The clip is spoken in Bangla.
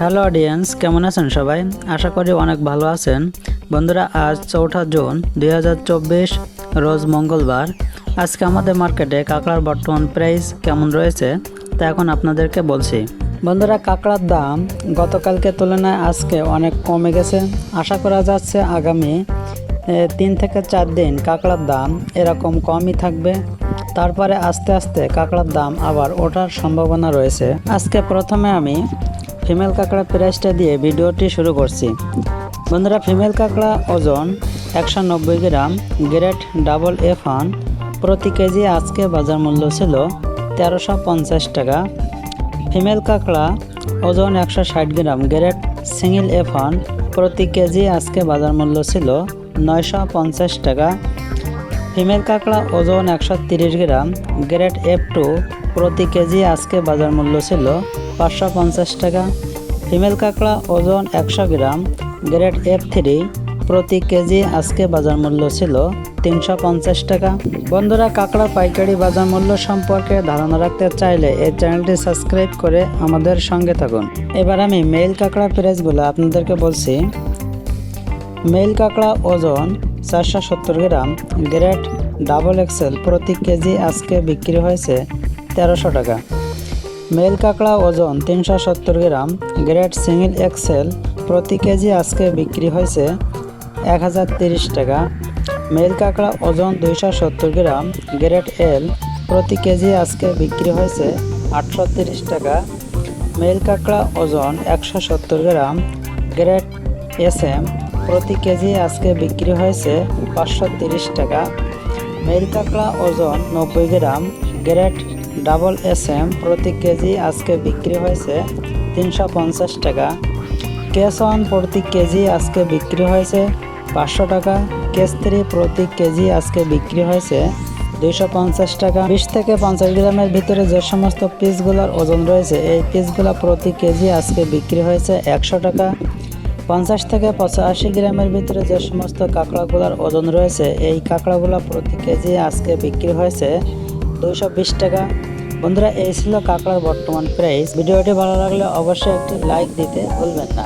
হ্যালো অডিয়েন্স কেমন আছেন সবাই? আশা করি অনেক ভালো আছেন। বন্ধুরা, আজ চৌঠা জুন দুই হাজার চব্বিশ, রোজ মঙ্গলবার। আজকে আমাদের মার্কেটে কাঁকড়ার বর্তমান প্রাইস কেমন রয়েছে, তা এখন আপনাদেরকে বলছি। বন্ধুরা, কাঁকড়ার দাম গতকালকে তুলনায় আজকে অনেক কমে গেছে। আশা করা যাচ্ছে আগামী তিন থেকে চার দিন কাঁকড়ার দাম এরকম কমই থাকবে। তারপরে আস্তে আস্তে কাঁকড়ার দাম আবার ওঠার সম্ভাবনা রয়েছে। আজকে প্রথমে আমি ফিমেল কাঁকড়া প্রাইসটা দিয়ে ভিডিওটি শুরু করছি। বন্ধুরা ফিমেল কাঁকড়া ওজন একশো নব্বই gram grade double F one প্রতি কেজি আজকে বাজার মূল্য ছিল তেরোশো পঞ্চাশ টাকা। ফিমেল কাঁকড়া ওজন একশো ষাট gram grade single F one প্রতি কেজি আজকে বাজার মূল্য ছিল নয়শো পঞ্চাশ টাকা। ফিমেল কাঁকড়া ওজন একশো তিরিশ গ্রাম গ্রেড এফ টু প্রতি কেজি আজকে বাজার মূল্য ছিল পাঁচশো পঞ্চাশ টাকা। ফিমেল কাঁকড়া ওজন একশো গ্রাম, গ্রেড এফ থ্রি, প্রতি কেজি আজকে বাজার মূল্য ছিল তিনশো পঞ্চাশ টাকা। বন্ধুরা, কাঁকড়া পাইকারি বাজার মূল্য সম্পর্কে ধারণা রাখতে চাইলে এই চ্যানেলটি সাবস্ক্রাইব করে আমাদের সঙ্গে থাকুন। এবার আমি মেল কাঁকড়ার প্রাইসগুলো আপনাদেরকে বলছি। মেল কাঁকড়া ওজন চারশো সত্তর গ্রাম, গ্রেড ডাবল এক্সেল প্রতি কেজি আজকে বিক্রি হয়েছে তেরোশো টাকা। মেল কাঁকড়া ওজন তিনশো সত্তর গ্রাম, গ্রেড সিঙ্গেল এক্সেল প্রতি কেজি আজকে বিক্রি হয়েছে এক হাজার তিরিশ টাকা। মেল কাঁকড়া ওজন দুইশো সত্তর গ্রাম, গ্রেড এল প্রতি কেজি আজকে বিক্রি হয়েছে আটশো তিরিশ টাকা। মেল কাঁকড়া ওজন একশো সত্তর গ্রাম, গ্রেড এস এম প্রতি কেজি আজকে বিক্রি হয়েছে পাঁচশো তিরিশ টাকা। মেল কাঁকড়া ওজন নব্বই gram, grade double S M প্রতি কেজি আজকে বিক্রি হয়েছে তিনশো পঞ্চাশ টাকা। কেস ওয়ান প্রতি কেজি আজকে বিক্রি হয়েছে পাঁচশো টাকা। কেস থ্রি প্রতি কেজি আজকে বিক্রি হয়েছে দুইশো পঞ্চাশ টাকা। বিশ থেকে পঞ্চাশ গ্রামের ভিতরে যে সমস্ত পিসগুলোর ওজন রয়েছে, এই পিসগুলো প্রতি কেজি আজকে বিক্রি হয়েছে একশো টাকা। পঞ্চাশ থেকে পঁচাশি গ্রামের ভিতরে যে সমস্ত কাঁকড়াগুলোর ওজন রয়েছে, এই কাঁকড়াগুলো প্রতি কেজি আজকে বিক্রি হয়েছে দুইশো বিশ টাকা। বন্ধুরা, এই ছিল কাঁকড়ার বর্তমান প্রাইস ভিডিওটি ভালো লাগলে অবশ্যই একটি লাইক দিতে ভুলবেন না।